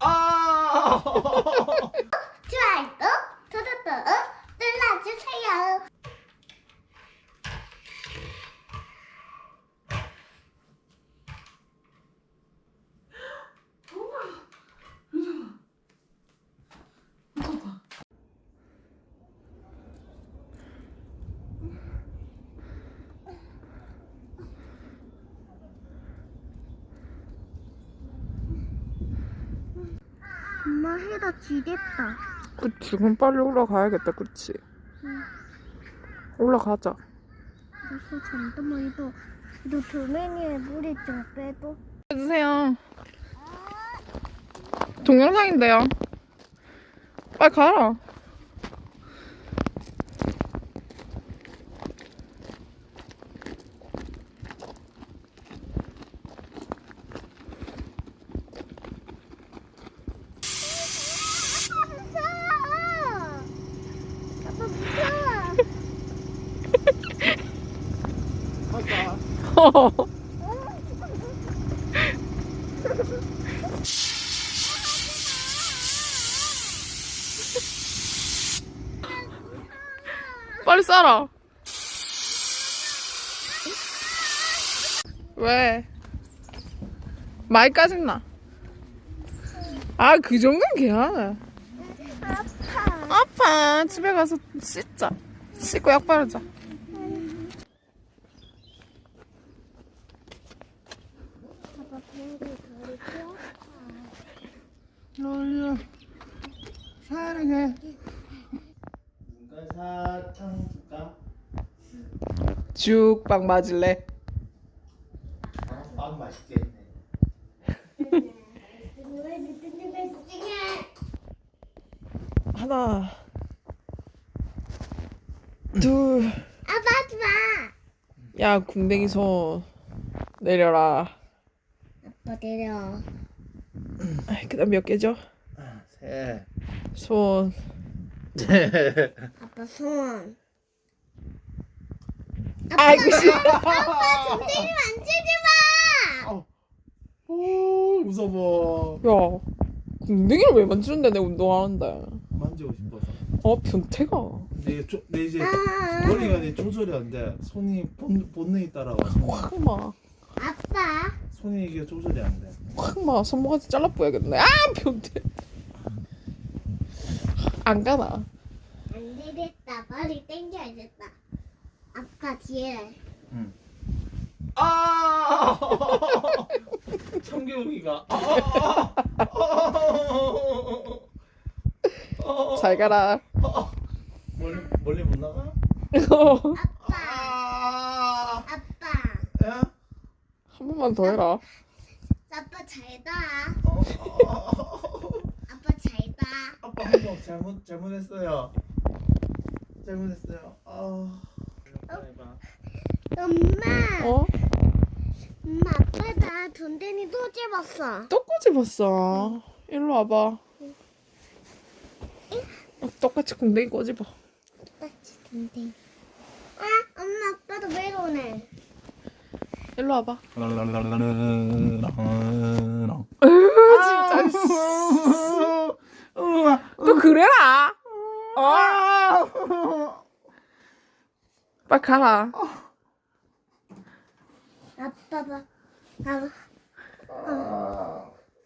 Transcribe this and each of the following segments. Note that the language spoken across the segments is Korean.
아! 좋아요, 구독도 눌러주세요. 엄마 해다 지겠다. 그치 그럼 빨리 올라가야겠다 그치? 올라가자. 그래서 잠깐만 이거 이거 도메니에 물이 좀 빼도. 해주세요. 동영상인데요. 빨리 가라 아빠 무서워. 빨리 싸라. 왜? 많이 까짓나. 아 그 정도는 괜찮아. 아파. 아파. 집에 가서 씻자. 씻고 약 바르자 아빠 배를 가리켜. 롤려 사랑해 누가 사탕 줄까? 죽빵 맞을래 아, 빵 맛있겠네 하나 둘 아빠 하지 마. 야, 궁뎅이 손 내려라. 아빠 내려. 그다음 몇 개죠? 새 손. 아빠 손. 아이고 씨. 엉덩이 만지지 마. 오 무서워 야, 궁뎅이를 왜 만지는데 내 운동하는데? 만지고 싶어서 어, 변태가. 내, 조, 내 이제 아. 머리가 내 조절이 안 돼 손이 본, 본능이 따라와서 확 마. 손이 이게 조절이 안 돼 확 마. 손모가지 잘라 보야겠네. 아, 변태. 안 가나. 안 되겠다. 머리 당겨야겠다. 아빠 뒤에. 아 청개구리가 아, 잘 가라. 멀리 멀리 못 나가? 아빠. 아 아빠. 야? 한 번만 더 해라. 아빠 잘다. 어, 아빠 잘다. 아빠 한 번 잘못 잘못했어요. 잘못했어요. 아. 해봐. 엄마. 어? 엄마 아빠 나 돈데니 또 집었어. 또 꼬집었어. 일로 와봐. 어, 똑같이 궁뎅이 꼬집어. 똑같이 돈데니. 아 엄마 아빠도 외로우네. 일로 와봐. 아, 진짜. 또 그래라. 아. 빨리 가라. 아빠 봐. 아빠.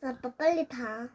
아빠 빨리 타.